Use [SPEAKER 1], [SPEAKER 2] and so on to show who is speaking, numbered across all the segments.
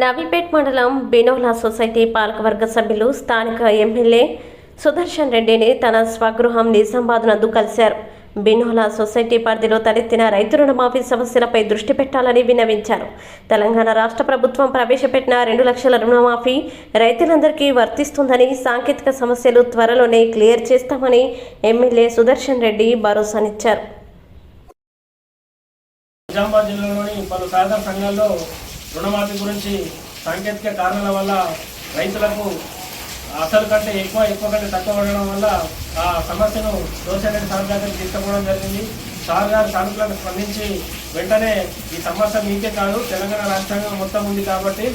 [SPEAKER 1] నవీపేట్ మండలం బినోలా సొసైటీ పాలకవర్గ సభ్యులు స్థానిక ఎమ్మెల్యే సుదర్శన్ రెడ్డిని తన స్వగృహం నిజామాబాద్ నందు కలిశారు. బినోలా సొసైటీ పరిధిలో తలెత్తిన రైతు రుణమాఫీ సమస్యలపై దృష్టి పెట్టాలని విన్నవించారు. తెలంగాణ రాష్ట్ర ప్రభుత్వం ప్రవేశపెట్టిన రెండు లక్షల రుణమాఫీ రైతులందరికీ వర్తిస్తుందని సాంకేతిక సమస్యలు త్వరలోనే క్లియర్ చేస్తామని ఎమ్మెల్యే సుదర్శన్ రెడ్డి భరోసానిచ్చారు.
[SPEAKER 2] నిజామాబాద్ జిల్లాలోని పలు సహకార సంఘాల్లో రుణమాఫీ గురించి సాంకేతిక కారణాల వల్ల రైతులకు అసలు కంటే ఎక్కువ ఎక్కువ కంటే తక్కువ ఉండడం వల్ల ఆ సమస్యను దోషారెడ్డి సార్ గారికి తీసుకోవడం జరిగింది. సార్ గారు సానుకూలంగా స్పందించి వెంటనే ఈ సమస్య మీకే కాదు తెలంగాణ రాష్ట్రంగా మొత్తం ఉంది కాబట్టి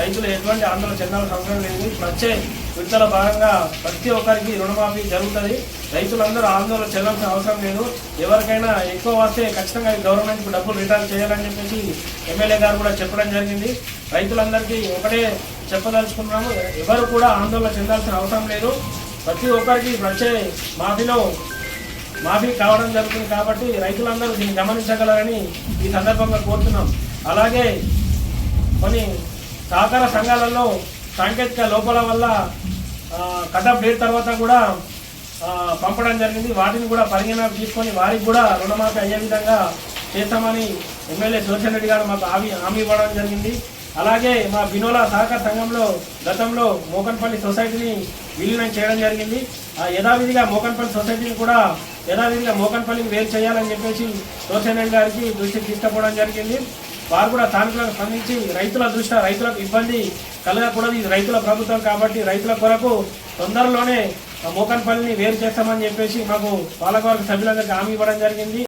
[SPEAKER 2] రైతులు ఎటువంటి ఆందోళన చెందాల్సిన అవసరం లేదు. ఇప్పుడు వచ్చే విడతల భాగంగా ప్రతి ఒక్కరికి రుణమాఫీ జరుగుతుంది. రైతులందరూ ఆందోళన చెందాల్సిన అవసరం లేదు. ఎవరికైనా ఎక్కువ వస్తే ఖచ్చితంగా గవర్నమెంట్కి డబ్బులు రిటర్న్ చేయాలని చెప్పేసి ఎమ్మెల్యే గారు కూడా చెప్పడం జరిగింది. రైతులందరికీ ఒకటే చెప్పదలుచుకున్నాము. ఎవరు కూడా ఆందోళన చెందాల్సిన అవసరం లేదు. ప్రతి ఒక్కరికి వచ్చే మాఫీలో మాఫీ కావడం జరుగుతుంది కాబట్టి రైతులందరూ దీన్ని గమనించగలరని ఈ సందర్భంగా కోరుతున్నాం. అలాగే కొన్ని సహకార సంఘాలలో సాంకేతిక లోపాల వల్ల కథ డేట్ తర్వాత కూడా పంపడం జరిగింది. వాటిని కూడా పరిగణలోకి తీసుకొని వారికి కూడా రుణమాఫీ అయ్యే విధంగా చేస్తామని ఎమ్మెల్యే సుదర్శన్ రెడ్డి గారు మాకు హామీ హామీ ఇవ్వడం జరిగింది. అలాగే మా బినోలా సహకార సంఘంలో గతంలో మోకన్పల్లి సొసైటీని విలీనం చేయడం జరిగింది. ఆ యథావిధిగా మోకన్పల్లి సొసైటీని కూడా యథావిధిగా మోకన్పల్లికి వేరు చేయాలని చెప్పేసి సుదర్శన్ రెడ్డి గారికి దృష్టికి తీసుకుపోవడం జరిగింది. వారు కూడా స్థానికులకు స్పందించి రైతుల దృష్ట్యా రైతులకు ఇబ్బంది కలగకూడదు. ఇది రైతుల ప్రభుత్వం కాబట్టి రైతుల కొరకు తొందరలోనే మోకన్పల్లిని వేరు చేస్తామని చెప్పేసి మాకు పాలకవర్గ సభ్యులందరికీ హామీ ఇవ్వడం జరిగింది.